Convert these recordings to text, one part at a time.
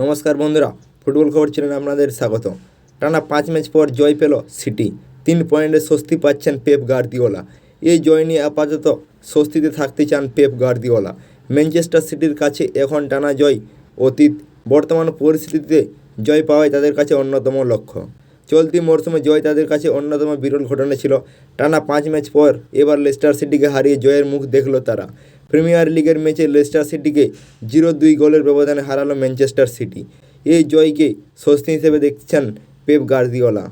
নমস্কার বন্ধুরা, ফুটবল খবর চ্যানেলে আপনাদের স্বাগত টানা পাঁচ ম্যাচ পর জয় পেল সিটি। তিন পয়েন্টে স্বস্তি পাচ্ছেন পেপ গার্দিওলা। এই জয় নিয়ে আপাতত স্বস্তিতে থাকতে চান পেপ গার্দিওলা। ম্যানচেস্টার সিটির কাছে এখন টানা জয় অতীত। বর্তমান পরিস্থিতিতে জয় পাওয়াই তাদের কাছে অন্যতম লক্ষ্য। চলতি মরশুমে জয় তাদের কাছে অন্যতম বিরল ঘটনা ছিল। টানা পাঁচ ম্যাচ পর এবার লেস্টার সিটিকে হারিয়ে জয়ের মুখ দেখল তারা। প্রিমিয়ার লিগের ম্যাচে লেস্টার সিটিকে জিরো দুই গোলের ব্যবধানে হারালো ম্যানচেস্টার সিটি। এই জয়কে স্বস্তি হিসেবে দেখছেন পেপ গার্দিওলা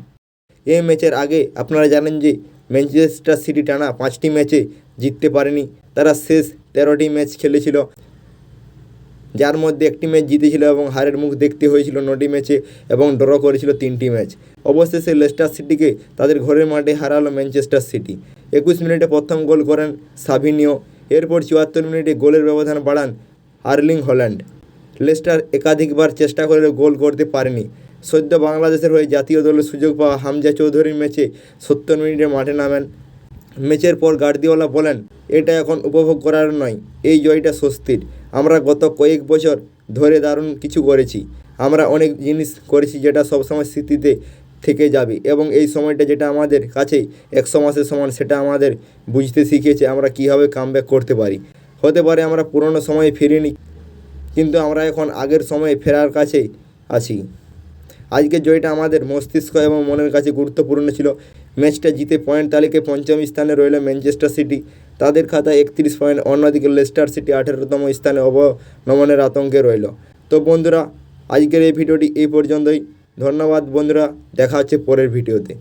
এই ম্যাচের আগে আপনারা জানেন যে ম্যানচেস্টার সিটি টানা পাঁচটি ম্যাচে জিততে পারেনি। তারা শেষ তেরোটি ম্যাচ খেলেছিল, যার মধ্যে একটি ম্যাচ জিতেছিল এবং হারের মুখ দেখতে হয়েছিল নটি ম্যাচে এবং ড্র করেছিল তিনটি ম্যাচ। অবশেষে লেস্টার সিটিকে তাদের ঘরের মাঠে হারালো ম্যানচেস্টার সিটি। একুশ মিনিটে প্রথম গোল করেন সাভিনিও। এরপর চুয়াত্তর মিনিটে গোলের ব্যবধান বাড়ান আর্লিং হল্যান্ড। লেস্টার একাধিকবার চেষ্টা করে গোল করতে পারেনি। সদ্য বাংলাদেশের হয়ে জাতীয় দলের সুযোগ পাওয়া হামজা চৌধুরীর ম্যাচে সত্তর মিনিটে মাঠে নামেন। ম্যাচের পর গার্দিওলা বলেন, এটা এখন উপভোগ করার নয়, এই জয়টা স্বস্তির। আমরা গত কয়েক বছর ধরে দারুণ কিছু করেছি। আমরা অনেক জিনিস করেছি যেটা সবসময় স্মৃতিতে থেকে যাবে। এবং এই সময়টা যেটা আমাদের কাছে একশো মাসের সমান, সেটা আমাদের বুঝতে শিখিয়েছে আমরা কীভাবে কামব্যাক করতে পারি। হতে পারে আমরা পুরনো সময়ে ফিরিনি, কিন্তু আমরা এখন আগের সময়ে ফেরার কাছে আছি। আজকের জয়টা আমাদের মস্তিষ্ক এবং মনের কাছে গুরুত্বপূর্ণ ছিল। ম্যাচটা জিতে পয়েন্ট তালিকায় পঞ্চম স্থানে রইল ম্যানচেস্টার সিটি। তাদের খাতায় একত্রিশ পয়েন্ট, অন্যদিকে লেস্টার সিটি আঠেরোতম স্থানে অবনমনের আতঙ্কে রইল। তো বন্ধুরা, আজকের এই ভিডিওটি এই পর্যন্তই। ধন্যবাদ বন্ধুরা দেখা হচ্ছে পরের ভিডিওতে।